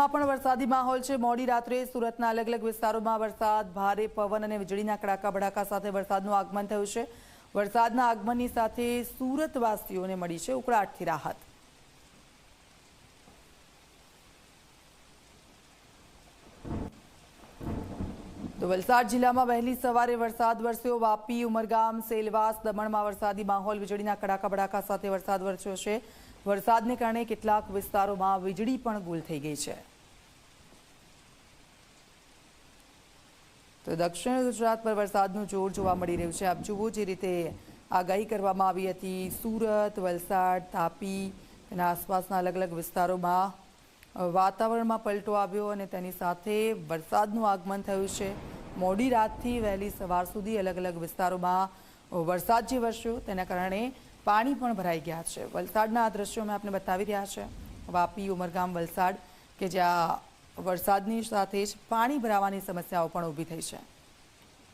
સુરતમાં પણ વરસાદી માહોલ છે. મોડી રાત્રે સુરતના અલગ અલગ વિસ્તારોમાં વરસાદ, ભારે પવન અને વીજળીના કડાકા ભડાકા સાથે વરસાદનું આગમન થયું છે. વરસાદના આગમનની સાથે સુરતવાસીઓને મળી છે ઉકળાટથી રાહત. તો વલસાડ જિલ્લામાં વહેલી સવારે વરસાદ વરસ્યો. વાપી, ઉમરગામ, સેલવાસ દમણમાં વરસાદી માહોલ, વીજળીના કડાકા ભડાકા સાથે વરસાદ વરસ્યો છે. વરસાદને કારણે કેટલાક વિસ્તારોમાં વીજળી પણ ગુલ થઈ ગઈ છે. તો દક્ષિણ ગુજરાત પર વરસાદનું જોર જોવા મળી રહ્યું છે. આપ જુઓ જે રીતે આગાહી કરવામાં આવી હતી. સુરત, વલસાડ, તાપી અને આસપાસના અલગ અલગ વિસ્તારોમાં વાતાવરણમાં પલટો આવ્યો અને તેની સાથે વરસાદનું આગમન થયું છે. મોડી રાતથી વહેલી સવાર સુધી અલગ અલગ વિસ્તારોમાં વરસાદ જે વરસ્યો તેના કારણે પાણી પણ ભરાઈ ગયા છે. વલસાડના આ દ્રશ્યો અમે આપને બતાવી રહ્યા છે. વાપી, ઉમરગામ, વલસાડ કે જ્યાં વરસાદની સાથે જ પાણી ભરાવાની સમસ્યાઓ પણ ઊભી થઈ છે.